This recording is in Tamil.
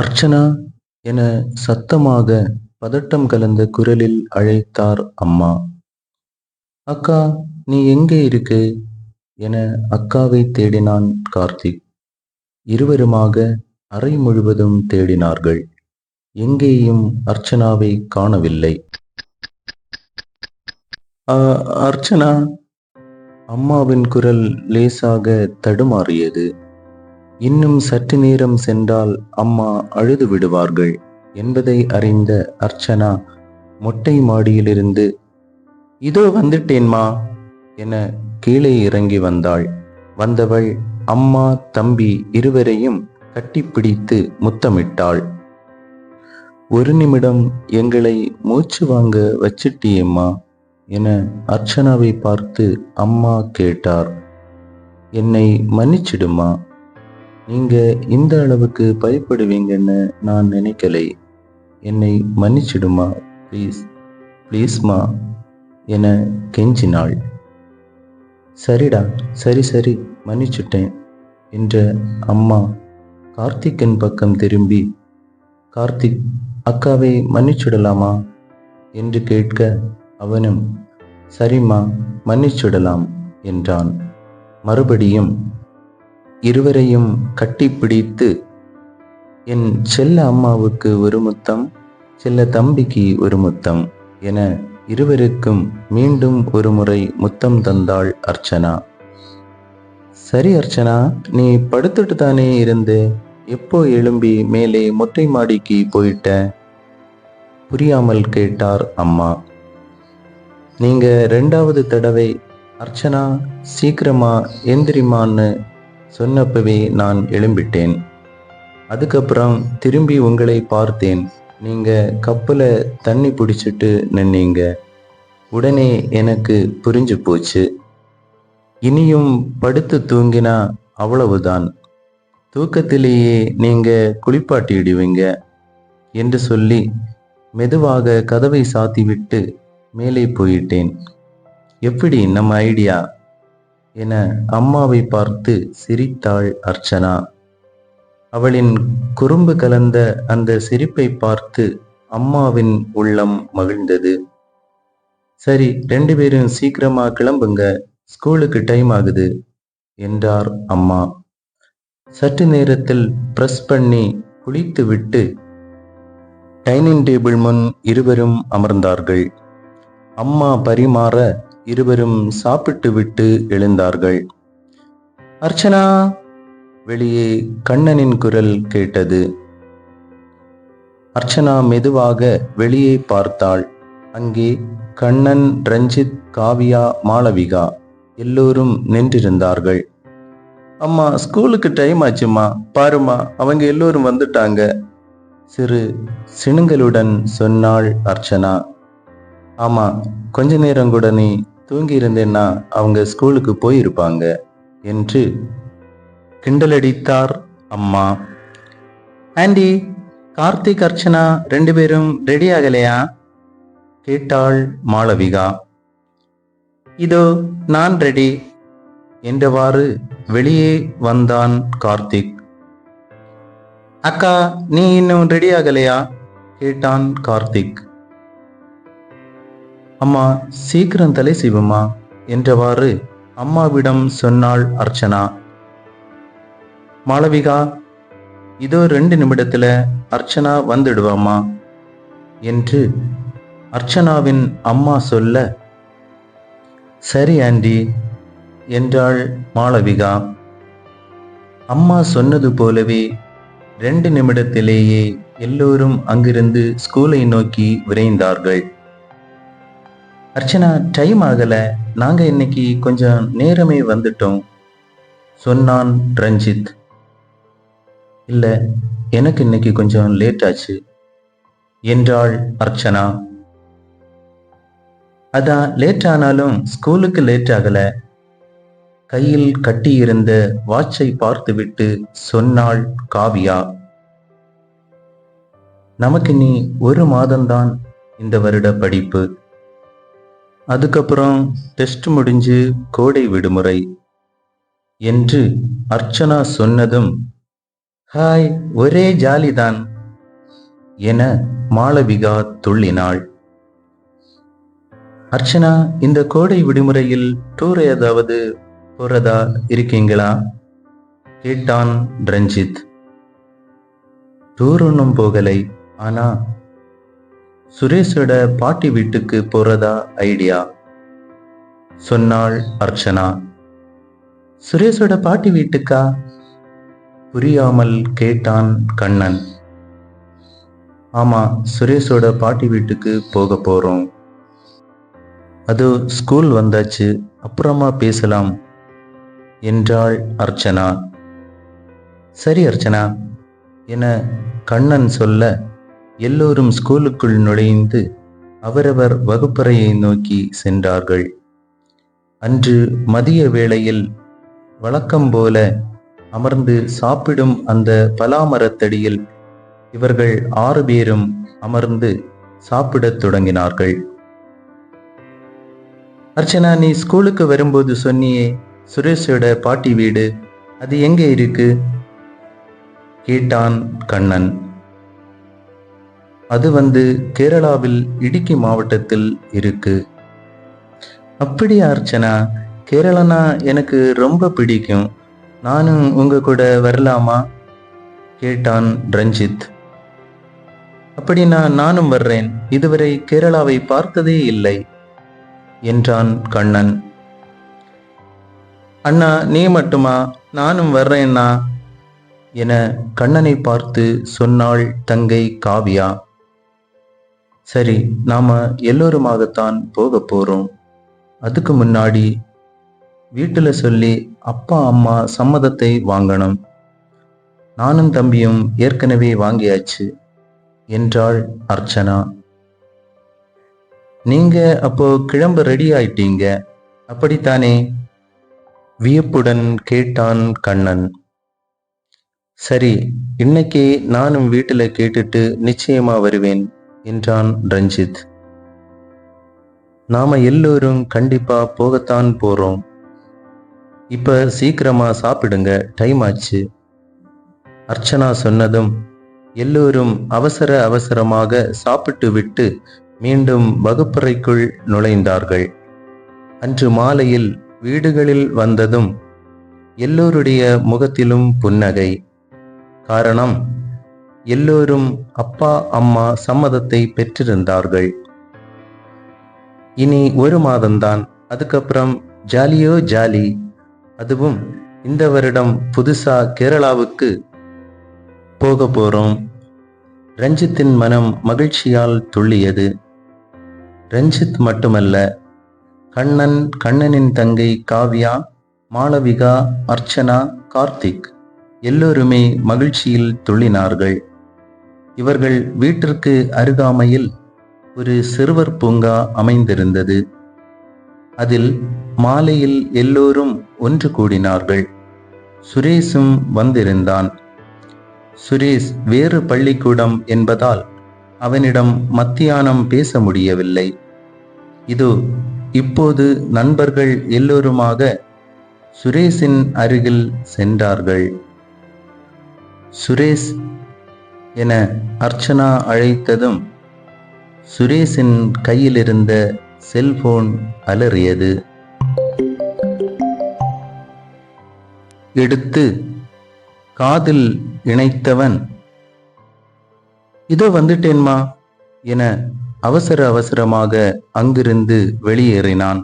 அர்ச்சனா என சத்தமாக பதட்டம் கலந்த குரலில் அழைத்தார் அம்மா. அக்கா நீ எங்கே இருக்கு? என அக்காவை தேடினான் கார்த்திக். இருவருமாக அறை முழுவதும் தேடினார்கள். எங்கேயும் அர்ச்சனாவை காணவில்லை. அர்ச்சனா அம்மாவின் குரல் லேசாக தடுமாறியது. இன்னும் சற்று நேரம் சென்றால் அம்மா அழுது விடுவார்கள் என்பதை அறிந்த அர்ச்சனா மொட்டை மாடியிலிருந்து இதோ வந்துட்டேன்மா என கீழே இறங்கி வந்தாள். வந்தவள் அம்மா தம்பி இருவரையும் கட்டிப்பிடித்து முத்தமிட்டாள். ஒரு நிமிடம் எங்களை மூச்சு வாங்க வச்சிட்டியேம்மா என அர்ச்சனாவை பார்த்து அம்மா கேட்டார். என்னை மன்னிச்சிடுமா? நீங்க இந்த அளவுக்கு பயப்படுவீங்கன்னு நான் நினைக்கலை. என்னை மன்னிச்சிடுமா ப்ளீஸ் ப்ளீஸ்மா என கெஞ்சினாள். சரிடா சரி சரி மன்னிச்சுட்டேன் என்ற அம்மா கார்த்திக்கின் பக்கம் திரும்பி கார்த்திக் அக்காவை மன்னிச்சுடலாமா? என்று கேட்க அவனும் சரிம்மா மன்னிச்சுடலாம் என்றான். மறுபடியும் இருவரையும் கட்டிப்பிடித்து என் செல்ல அம்மாவுக்கு ஒரு முத்தம் செல்ல தம்பிக்கு ஒரு முத்தம் என இருவருக்கும் மீண்டும் ஒரு முறை முத்தம் தந்தாள் அர்ச்சனா. சரி அர்ச்சனா நீ படுத்துட்டு தானே இருந்து எப்போ எழும்பி மேலே மொட்டை மாடிக்கு போயிட்ட? புரியாமல் கேட்டார் அம்மா. நீங்கள் ரெண்டாவது தடவை அர்ச்சனா சீக்கிரமா எந்திரிமான்னு சொன்னப்பவே நான் எழும்பிட்டேன். அதுக்கப்புறம் திரும்பி உங்களை பார்த்தேன். நீங்கள் கப்பில் தண்ணி பிடிச்சிட்டு நின்னீங்க. உடனே எனக்கு புரிஞ்சு போச்சு. இனியும் படுத்து தூங்கினா அவ்வளவுதான். தூக்கத்திலேயே நீங்கள் குளிப்பாட்டிடுவீங்க. என்று சொல்லி மெதுவாக கதவை சாத்திவிட்டு மேலே போயிட்டேன். எப்படி நம்ம ஐடியா? என அம்மாவை பார்த்து சிரித்தாள் அர்ச்சனா. அவளின் குறும்பு கலந்த அந்த சிரிப்பை பார்த்து அம்மாவின் உள்ளம் மகிழ்ந்தது. சரி ரெண்டு பேரும் சீக்கிரமா கிளம்புங்க. ஸ்கூலுக்கு டைம் ஆகுது என்றார் அம்மா. சற்று நேரத்தில் பிரஸ் பண்ணி குளித்து விட்டு டைனிங் டேபிள் முன் இருவரும் அமர்ந்தார்கள். அம்மா பரிமாற இருவரும் சாப்பிட்டு விட்டு எழுந்தார்கள். அர்ச்சனா வெளியே கண்ணனின் குரல் கேட்டது. அர்ச்சனா மெதுவாக வெளியே பார்த்தாள். அங்கே கண்ணன் ரஞ்சித் காவியா மாளவிகா எல்லோரும் நின்றிருந்தார்கள். அம்மா ஸ்கூலுக்கு டைம் ஆச்சுமா பாருமா அவங்க எல்லோரும் வந்துட்டாங்க சிறு சினுங்களுடன் சொன்னாள் அர்ச்சனா. ஆமாம் கொஞ்ச நேரம் கூட நீ தூங்கி இருந்தேன்னா அவங்க ஸ்கூலுக்கு போயிருப்பாங்க என்று கிண்டலடித்தார் அம்மா. ஆண்டி கார்த்திக் அர்ச்சனா ரெண்டு பேரும் ரெடி ஆகலையா? கேட்டாள் மாளவிகா. இதோ நான் ரெடி என்றவாறு வெளியே வந்தான் கார்த்திக். அக்கா நீ இன்னும் ரெடி ஆகலையா? கேட்டான் கார்த்திக். அம்மா சீக்கிரம் தலை செய்வோமா என்றவாறு அம்மாவிடம் சொன்னாள் அர்ச்சனா. மாளவிகா இதோ ரெண்டு நிமிடத்துல அர்ச்சனா வந்துடுவாமா என்று அர்ச்சனாவின் அம்மா சொல்ல சரி ஆண்டி என்றாள் மாளவிகா. அம்மா சொன்னது போலவே ரெண்டு நிமிடத்திலேயே எல்லோரும் அங்கிருந்து ஸ்கூலை நோக்கி விரைந்தார்கள். அர்ச்சனா டைம் ஆகலை. நாங்க இன்னைக்கு கொஞ்சம் நேரமே வந்துட்டோம் சொன்னான் ரஞ்சித். இல்லை எனக்கு இன்னைக்கு கொஞ்சம் லேட் ஆச்சு என்றாள் அர்ச்சனா. அதான் லேட் ஆனாலும் ஸ்கூலுக்கு லேட் ஆகல கையில் கட்டியிருந்த வாட்சை பார்த்துவிட்டு சொன்னாள் காவியா. நமக்கு நீ ஒரு மாதம்தான் இந்த வருட படிப்பு. அதுக்கப்புறம் டெஸ்ட் முடிஞ்சு கோடை விடுமுறை. என்று அர்ச்சனா சொன்னதும் ஹாய் ஒரே ஜாலிதான் என மாளவிகா துள்ளினாள். அர்ச்சனா இந்த கோடை விடுமுறையில் டூர் ஏதாவது போறதா இருக்கீங்களா? கேட்டான் ரஞ்சித். டூர் ஒன்றும் போகலை ஆனா சுரேஷோட பாட்டி வீட்டுக்கு போறதா ஐடியா? சொன்னாள் அர்ச்சனா. சுரேஷோட பாட்டி வீட்டுக்கா? புரியாமல் கேட்டான் கண்ணன். ஆமா சுரேஷோட பாட்டி வீட்டுக்கு போக போறோம். அது ஸ்கூல் வந்தாச்சு அப்புறமா பேசலாம் என்றாள் அர்ச்சனா. சரி அர்ச்சனா என கண்ணன் சொல்ல எல்லோரும் ஸ்கூலுக்குள் நுழைந்து அவரவர் வகுப்பறையை நோக்கி சென்றார்கள். அன்று மதிய வேளையில் வழக்கம் போல அமர்ந்து சாப்பிடும் அந்த பலாமரத்தடியில் இவர்கள் ஆறு பேரும் அமர்ந்து சாப்பிடத் தொடங்கினார்கள். அர்ச்சனா நீ ஸ்கூலுக்கு வரும்போது சொன்னியே சுரேஷோட பாட்டி வீடு அது எங்கே இருக்கு? கேட்டான் கண்ணன். அது வந்து கேரளாவில் இடுக்கி மாவட்டத்தில் இருக்கு. அப்படியா அர்ச்சனா கேரளனா எனக்கு ரொம்ப பிடிக்கும். நானும் உங்க கூட வரலாமா? கேட்டான் ரஞ்சித். அப்படின்னா நானும் வர்றேன். இதுவரை கேரளாவை பார்த்ததே இல்லை என்றான் கண்ணன். அண்ணா நீ மட்டுமா? நானும் வர்றேன்னா என கண்ணனை பார்த்து சொன்னாள் தங்கை காவியா. சரி நாம எல்லோருமாகத்தான் போக போறோம். அதுக்கு முன்னாடி வீட்டுல சொல்லி அப்பா அம்மா சம்மதத்தை வாங்கணும். நானும் தம்பியும் ஏற்கனவே வாங்கியாச்சு என்றாள் அர்ச்சனா. நீங்க அப்போ கிளம்ப ரெடி ஆயிட்டீங்க அப்படித்தானே? வியப்புடன் கேட்டான் கண்ணன். சரி இன்னைக்கு நானும் வீட்டுல கேட்டுட்டு நிச்சயமா வருவேன் என்றான் ரஞ்சித். நாம எல்லோரும் கண்டிப்பா போகத்தான் போறோம். இப்ப சீக்கிரமா சாப்பிடுங்க டைம் ஆச்சு. அர்ச்சனா சொன்னதும் எல்லோரும் அவசர அவசரமாக சாப்பிட்டு விட்டு மீண்டும் வகுப்பறைக்குள் நுழைந்தார்கள். அன்று மாலையில் வீடுகளில் வந்ததும் எல்லோருடைய முகத்திலும் புன்னகை. காரணம் எல்லோரும் அப்பா அம்மா சம்மதத்தை பெற்றிருந்தார்கள். இனி ஒரு மாதம்தான் அதுக்கப்புறம் ஜாலியோ ஜாலி. அதுவும் இந்த வருடம் புதுசா கேரளாவுக்கு போக போறோம். ரஞ்சித்தின் மனம் மகிழ்ச்சியால் துள்ளியது. ரஞ்சித் மட்டுமல்ல கண்ணன் கண்ணனின் தங்கை காவ்யா மாளவிகா அர்ச்சனா கார்த்திக் எல்லோருமே மகிழ்ச்சியில் துள்ளினார்கள். இவர்கள் வீட்டிற்கு அருகாமையில் ஒரு சிறுவர் பூங்கா அமைந்திருந்தது. அதில் மாலையில் எல்லோரும் ஒன்று கூடினார்கள். சுரேஷும் வந்திருந்தான். சுரேஷ் வேறு பள்ளிக்கூடம் என்பதால் அவனிடம் மத்தியானம் பேச முடியவில்லை. இதோ இப்போது நண்பர்கள் எல்லோருமாக சுரேஷின் அருகில் சென்றார்கள். சுரேஷ் என அர்ச்சனா அழைத்ததும் சுரேஷின் கையில் இருந்த செல்போன் அலறியது. எடுத்து காதில் இணைத்தவன் இதோ வந்துட்டேன்மா என அவசர அவசரமாக அங்கிருந்து வெளியேறினான்.